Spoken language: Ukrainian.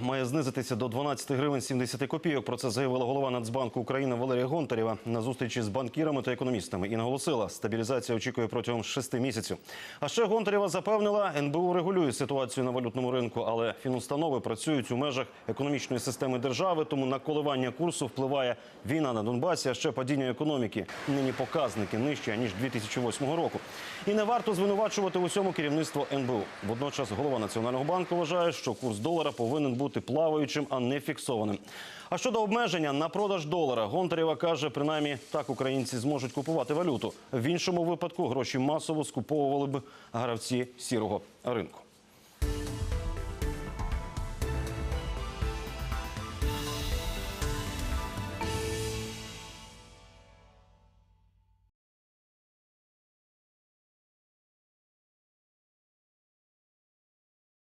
має знизитися до 12 гривень 70 копійок. Про це заявила голова Нацбанку України Валерія Гонтарєва на зустрічі з банкірами та економістами і наголосила, стабілізація очікує протягом шести місяців. А ще Гонтарєва запевнила, НБУ регулює ситуацію на валютному ринку, але фінустанови працюють у межах економічної системи держави. Тому на коливання курсу впливає війна на Донбасі, а ще падіння економіки. Нині показники нижчі ніж 2008 року. І не варто звинувачувати усьому керівництво НБУ. Водночас голова Національного банку вважає, що курс долара повинен бути плаваючим, а не фіксованим. А щодо обмеження на продаж долара, Гонтарєва каже, принаймні так українці зможуть купувати валюту. В іншому випадку гроші масово скуповували б гравці сірого ринку.